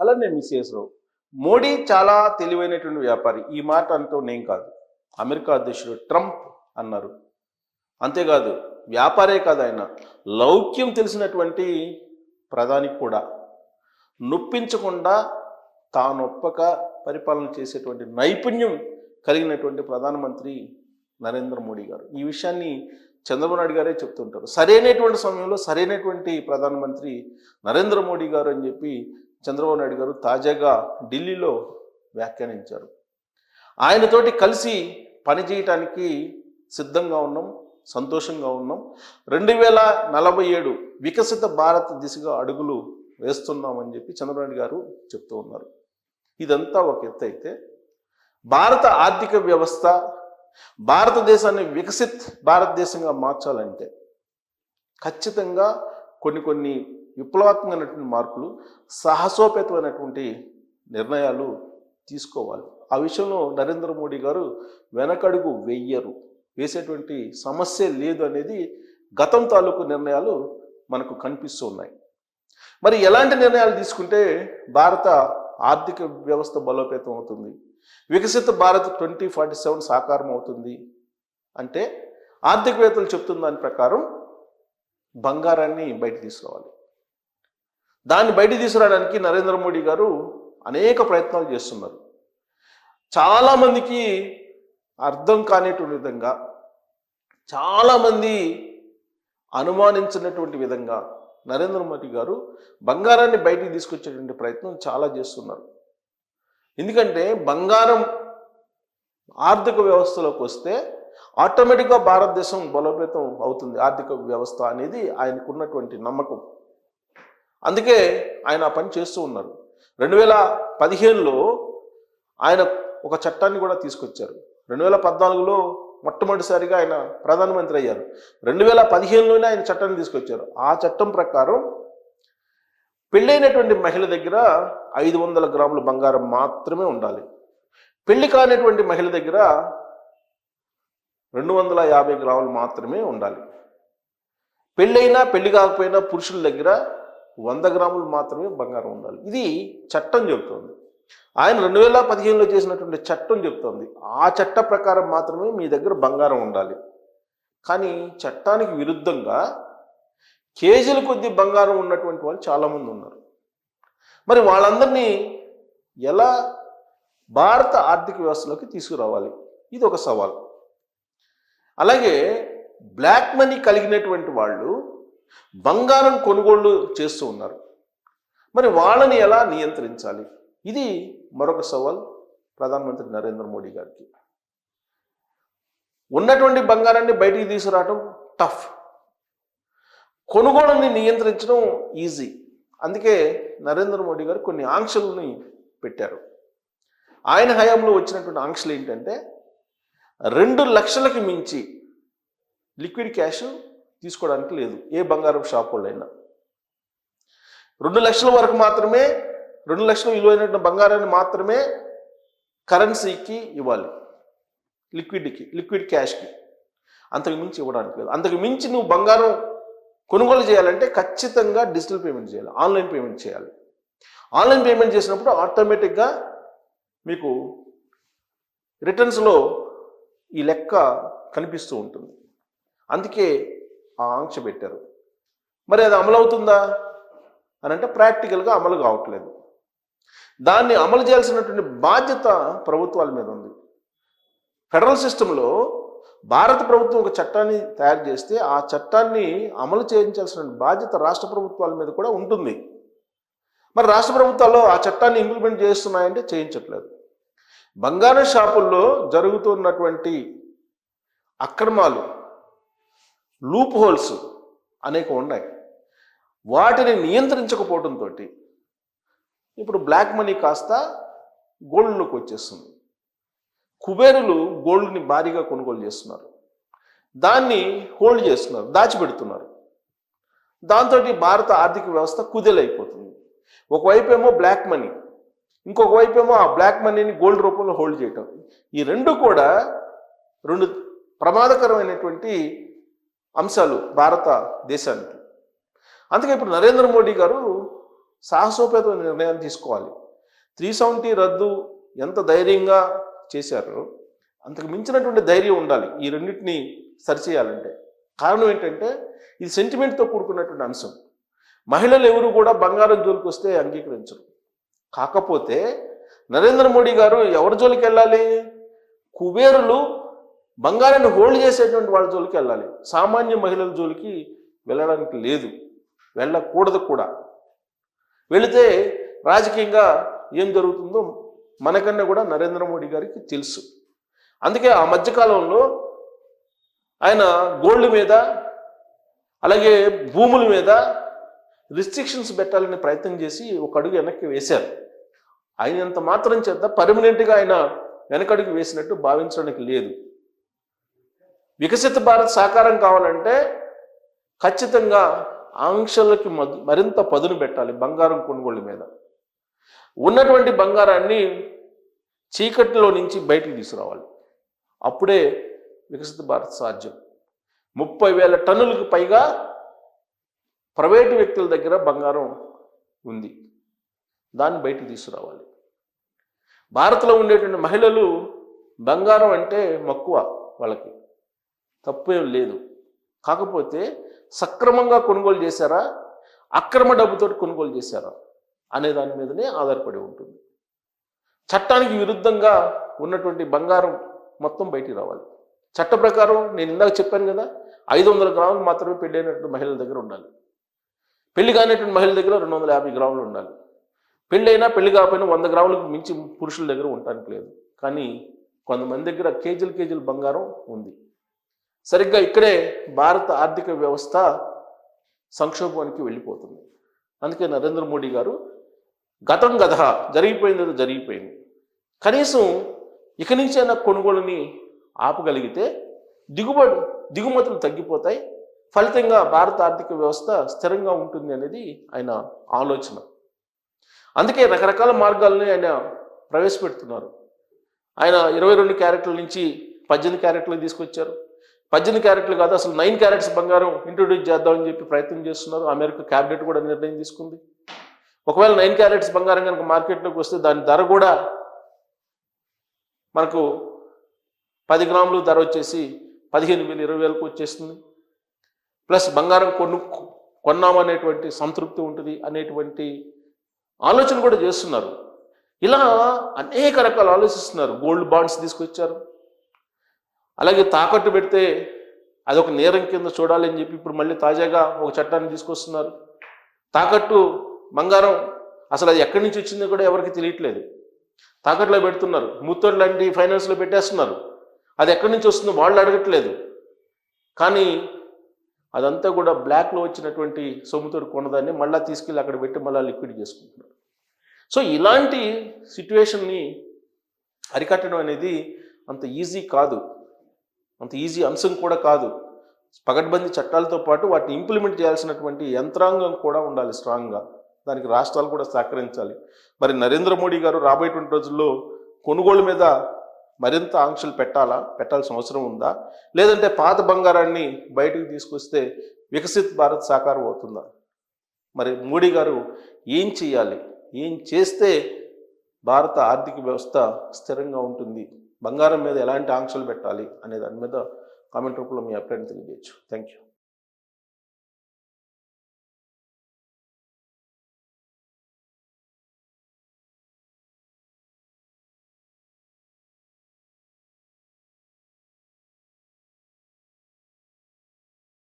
అలానే మిస్ఎస్ రావు మోడీ చాలా తెలివైనటువంటి వ్యాపారి. ఈ మాట అంటూ నేను కాదు. అమెరికా అధ్యక్షుడు ట్రంప్ అన్నారు. అంతేకాదు వ్యాపారే కాదు ఆయన. లౌక్యం తెలిసినటువంటి ప్రధాని కూడా. నొప్పించకుండా తానొప్పక పరిపాలన చేసేటువంటి నైపుణ్యం కలిగినటువంటి ప్రధానమంత్రి నరేంద్ర మోడీ గారు. ఈ విషయాన్ని చంద్రబాబు నాయుడు గారే చెప్తుంటారు. సరైనటువంటి సమయంలో సరైనటువంటి ప్రధానమంత్రి నరేంద్ర మోడీ గారు అని చెప్పి చంద్రబాబు నాయుడు గారు తాజాగా ఢిల్లీలో వ్యాఖ్యానించారు. ఆయనతోటి కలిసి పనిచేయటానికి సిద్ధంగా ఉన్నాం సంతోషంగా ఉన్నాం. రెండు వేల నలభై ఏడు వికసిత భారత్ దిశగా అడుగులు వేస్తున్నామని చెప్పి చంద్రబాబు గారు చెప్తూ ఉన్నారు. ఇదంతా ఒక ఎత్తు అయితే భారత ఆర్థిక వ్యవస్థ భారతదేశాన్ని వికసిత్ భారతదేశంగా మార్చాలంటే ఖచ్చితంగా కొన్ని కొన్ని విప్లవాత్మకమైనటువంటి మార్పులు సాహసోపేతమైనటువంటి నిర్ణయాలు తీసుకోవాలి. ఆ విషయంలో నరేంద్ర మోడీ గారు వెనకడుగు వెయ్యరు వేసేటువంటి సమస్య లేదు అనేది గతం తాలూకు నిర్ణయాలు మనకు కనిపిస్తూ ఉన్నాయి. మరి ఎలాంటి నిర్ణయాలు తీసుకుంటే భారత ఆర్థిక వ్యవస్థ బలోపేతం అవుతుంది? వికసిత భారత్ ట్వంటీ ఫార్టీ సెవెన్ సాకారం అవుతుంది అంటే ఆర్థికవేత్తలు చెప్తున్న దాని ప్రకారం బంగారాన్ని బయట తీసుకురావాలి దాన్ని బయట తీసుకురావడానికి నరేంద్ర మోడీ గారు అనేక ప్రయత్నాలు చేస్తున్నారు. చాలామందికి అర్థం కానిటువంటి విధంగా చాలామంది అనుమానించినటువంటి విధంగా నరేంద్ర మోడీ గారు బంగారాన్ని బయటికి తీసుకొచ్చేటువంటి ప్రయత్నం చాలా చేస్తున్నారు. ఎందుకంటే బంగారం ఆర్థిక వ్యవస్థలోకి వస్తే ఆటోమేటిక్గా భారతదేశం బలోపేతం అవుతుంది. ఆర్థిక వ్యవస్థ అనేది ఆయనకున్నటువంటి నమ్మకం. అందుకే ఆయన ఆ పని చేస్తూ ఉన్నారు. రెండు వేల పదిహేనులో ఆయన ఒక చట్టాన్ని కూడా తీసుకొచ్చారు. రెండు వేల పద్నాలుగులో మొట్టమొదటిసారిగా ఆయన ప్రధానమంత్రి అయ్యారు. రెండు వేల పదిహేనులోనే ఆయన చట్టాన్ని తీసుకొచ్చారు. ఆ చట్టం ప్రకారం పెళ్ళైనటువంటి మహిళ దగ్గర ఐదు వందల గ్రాముల బంగారం మాత్రమే ఉండాలి. పెళ్ళి కానటువంటి మహిళ దగ్గర రెండు వందల యాభై గ్రాములు మాత్రమే ఉండాలి. పెళ్ళైనా పెళ్ళి కాకపోయినా పురుషుల దగ్గర వంద గ్రాములు మాత్రమే బంగారం ఉండాలి. ఇది చట్టం చెబుతోంది. ఆయన రెండు వేల పదిహేనులో చేసినటువంటి చట్టం చెప్తోంది ఆ చట్ట ప్రకారం మాత్రమే మీ దగ్గర బంగారం ఉండాలి. కానీ చట్టానికి విరుద్ధంగా కేజీల కొద్ది బంగారం ఉన్నటువంటి వాళ్ళు చాలామంది ఉన్నారు. మరి వాళ్ళందరినీ ఎలా భారత ఆర్థిక వ్యవస్థలోకి తీసుకురావాలి? ఇది ఒక సవాల్. అలాగే బ్లాక్ మనీ కలిగినటువంటి వాళ్ళు బంగారం కొనుగోళ్ళు చేస్తూ ఉన్నారు. మరి వాళ్ళని ఎలా నియంత్రించాలి? ఇది మరొక సవాల్ ప్రధానమంత్రి నరేంద్ర మోడీ గారికి. ఉన్నటువంటి బంగారాన్ని బయటికి తీసుకురావటం టఫ్. కొనుగోళ్ళని నియంత్రించడం ఈజీ. అందుకే నరేంద్ర మోడీ గారు కొన్ని ఆంక్షలని పెట్టారు. ఆయన హయాంలో వచ్చినటువంటి ఆంక్షలు ఏంటంటే రెండు లక్షలకు మించి లిక్విడ్ క్యాష్ తీసుకోవడానికి లేదు ఏ బంగారం షాప్ వాళ్ళైనా. రెండు లక్షల వరకు మాత్రమే రెండు లక్షల విలువైన బంగారాన్ని మాత్రమే కరెన్సీకి ఇవ్వాలి. లిక్విడ్కి లిక్విడ్ క్యాష్కి అంతకు మించి ఇవ్వడానికి లేదు. అంతకు మించి నువ్వు బంగారం కొనుగోలు చేయాలంటే ఖచ్చితంగా డిజిటల్ పేమెంట్ చేయాలి ఆన్లైన్ పేమెంట్ చేయాలి. ఆన్లైన్ పేమెంట్ చేసినప్పుడు ఆటోమేటిక్గా మీకు రిటర్న్స్లో ఈ లెక్క కనిపిస్తూ ఉంటుంది. అందుకే ఆంక్ష పెట్టారు. మరి అది అమలు అవుతుందా అని అంటే ప్రాక్టికల్గా అమలు కావట్లేదు. దాన్ని అమలు చేయాల్సినటువంటి బాధ్యత ప్రభుత్వాల మీద ఉంది. ఫెడరల్ సిస్టంలో భారత ప్రభుత్వం ఒక చట్టాన్ని తయారు చేస్తే ఆ చట్టాన్ని అమలు చేయించాల్సిన బాధ్యత రాష్ట్ర ప్రభుత్వాల మీద కూడా ఉంటుంది. మరి రాష్ట్ర ప్రభుత్వాలు ఆ చట్టాన్ని ఇంప్లిమెంట్ చేస్తున్నాయంటే చేయించట్లేదు. బంగారం షాపుల్లో జరుగుతున్నటువంటి అక్రమాలు లూప్ హోల్స్ అనేక ఉన్నాయి. వాటిని నియంత్రించకపోవడంతో ఇప్పుడు బ్లాక్ మనీ కాస్త గోల్డ్లోకి వచ్చేస్తుంది. కుబేరులు గోల్డ్ని భారీగా కొనుగోలు చేస్తున్నారు. దాన్ని హోల్డ్ చేస్తున్నారు దాచిపెడుతున్నారు. దాంతో భారత ఆర్థిక వ్యవస్థ కుదేలైపోతుంది. ఒకవైపు ఏమో బ్లాక్ మనీ ఇంకొక వైపు ఏమో ఆ బ్లాక్ మనీని గోల్డ్ రూపంలో హోల్డ్ చేయటం. ఈ రెండు కూడా రెండు ప్రమాదకరమైనటువంటి అంశాలు భారతదేశానికి అందుకే ఇప్పుడు నరేంద్ర మోడీ గారు సాహసోపేత నిర్ణయాలు తీసుకోవాలి. త్రీ సెవెంటీ రద్దు ఎంత ధైర్యంగా చేశారో అంతకు మించినటువంటి ధైర్యం ఉండాలి ఈ రెండింటిని సరిచేయాలంటే. కారణం ఏంటంటే ఇది సెంటిమెంట్తో కూడుకున్నటువంటి అంశం. మహిళలు ఎవరు కూడా బంగారం జోలికి వస్తే అంగీకరించరు. కాకపోతే నరేంద్ర మోడీ గారు ఎవరి జోలికి వెళ్ళాలి? కుబేరులు బంగారాన్ని హోల్డ్ చేసేటువంటి వాళ్ళ జోలికి వెళ్ళాలి. సామాన్య మహిళల జోలికి వెళ్ళడానికి లేదు. వెళ్ళకూడదు కూడా. వెళితే రాజకీయంగా ఏం జరుగుతుందో మనకన్నా కూడా నరేంద్ర మోడీ గారికి తెలుసు. అందుకే ఆ మధ్యకాలంలో ఆయన గోల్డ్ మీద అలాగే భూముల మీద రిస్ట్రిక్షన్స్ పెట్టాలని ప్రయత్నం చేసి ఒక అడుగు వెనక్కి వేశారు. అయినంత మాత్రం చేత పర్మనెంట్గా ఆయన వెనకడుగు వేసినట్టు భావించడానికి లేదు. వికసిత భారత్ సాకారం కావాలంటే ఖచ్చితంగా ఆంక్షలకి మధు- మరింత పదును పెట్టాలి బంగారం కొనుగోలు మీద. ఉన్నటువంటి బంగారాన్ని చీకటిలో నుంచి బయటికి తీసుకురావాలి. అప్పుడే వికసిత భారత్ సాధ్యం. ముప్పై వేల టన్నులకు పైగా ప్రైవేటు వ్యక్తుల దగ్గర బంగారం ఉంది. దాన్ని బయటికి తీసుకురావాలి. భారత్లో ఉండేటువంటి మహిళలు బంగారం అంటే మక్కువ వాళ్ళకి. తప్పేం లేదు. కాకపోతే సక్రమంగా కొనుగోలు చేశారా? అక్రమ డబ్బుతో కొనుగోలు చేశారా? అనే దాని మీదనే ఆధారపడి ఉంటుంది. చట్టానికి విరుద్ధంగా ఉన్నటువంటి బంగారం మొత్తం బయటికి రావాలి. చట్ట ప్రకారం నేను ఇందాక చెప్పాను కదా ఐదు వందల గ్రాములు మాత్రమే పెళ్ళైనటువంటి మహిళల దగ్గర ఉండాలి. పెళ్ళి కానిటువంటి మహిళల దగ్గర రెండు వందల యాభై గ్రాములు ఉండాలి. పెళ్ళైనా పెళ్ళి కాకపోయినా వంద గ్రాములకు మించి పురుషుల దగ్గర ఉండటానికి లేదు. కానీ కొంతమంది దగ్గర కేజీలు కేజీలు బంగారం ఉంది. సరిగ్గా ఇక్కడే భారత ఆర్థిక వ్యవస్థ సంక్షోభానికి వెళ్ళిపోతుంది. అందుకే నరేంద్ర మోడీ గారు గతం గత జరిగిపోయింది జరిగిపోయింది. కనీసం ఇక నుంచైనా కొనుగోలుని ఆపగలిగితే దిగుబడి దిగుమతులు తగ్గిపోతాయి. ఫలితంగా భారత ఆర్థిక వ్యవస్థ స్థిరంగా ఉంటుంది అనేది ఆయన ఆలోచన. అందుకే రకరకాల మార్గాలని ఆయన ప్రవేశపెడుతున్నారు. ఆయన ఇరవై రెండు క్యారెట్ల నుంచి పద్దెనిమిది క్యారెట్లు తీసుకొచ్చారు. పద్దెనిమిది క్యారెట్లు కాదు అసలు నైన్ క్యారెట్స్ బంగారం ఇంట్రొడ్యూస్ చేద్దామని చెప్పి ప్రయత్నం చేస్తున్నారు. అమెరికా క్యాబినెట్ కూడా నిర్ణయం తీసుకుంది. ఒకవేళ నైన్ క్యారెట్స్ బంగారం కనుక మార్కెట్లోకి వస్తే దాని ధర కూడా మనకు పది గ్రాములు ధర వచ్చేసి పదిహేను వేలు ఇరవై వేలకు వచ్చేస్తుంది. ప్లస్ బంగారం కొను కొన్నామనేటువంటి సంతృప్తి ఉంటుంది అనేటువంటి ఆలోచన కూడా చేస్తున్నారు. ఇలా అనేక రకాలు ఆలోచిస్తున్నారు. గోల్డ్ బాండ్స్ తీసుకొచ్చారు. అలాగే తాకట్టు పెడితే అదొక నేరం కింద చూడాలని చెప్పి ఇప్పుడు మళ్ళీ తాజాగా ఒక చట్టాన్ని తీసుకొస్తున్నారు. తాకట్టు బంగారం అసలు అది ఎక్కడి నుంచి వచ్చిందో కూడా ఎవరికి తెలియట్లేదు. తాకట్లో పెడుతున్నారు. ముత్తోడు లాంటి ఫైనాన్స్లో పెట్టేస్తున్నారు. అది ఎక్కడి నుంచి వస్తుందో వాళ్ళు అడగట్లేదు. కానీ అదంతా కూడా బ్లాక్లో వచ్చినటువంటి సొమ్ముతోడు కొన్నదాన్ని మళ్ళీ తీసుకెళ్ళి అక్కడ పెట్టి మళ్ళీ లిక్విడ్ చేసుకుంటున్నారు. సో ఇలాంటి సిట్యువేషన్ని అరికట్టడం అనేది అంత ఈజీ కాదు. అంత ఈజీ అంశం కూడా కాదు. పగడ్బందీ చట్టాలతో పాటు వాటిని ఇంప్లిమెంట్ చేయాల్సినటువంటి యంత్రాంగం కూడా ఉండాలి స్ట్రాంగ్గా. దానికి రాష్ట్రాలు కూడా సహకరించాలి. మరి నరేంద్ర మోడీ గారు రాబోయేటువంటి రోజుల్లో కొనుగోలు మీద మరింత ఆంక్షలు పెట్టాలా? పెట్టాల్సిన అవసరం ఉందా? లేదంటే పాత బంగారాన్ని బయటకు తీసుకొస్తే వికసిత్ భారత్ సాకారం అవుతుందా? మరి మోడీ గారు ఏం చేయాలి? ఏం చేస్తే భారత ఆర్థిక వ్యవస్థ స్థిరంగా ఉంటుంది? బంగారం మీద ఎలాంటి ఆంక్షలు పెట్టాలి అనే దాని మీద కామెంట్ రూపంలో మీ అభిప్రాయం తెలియజేయచ్చు. Thank you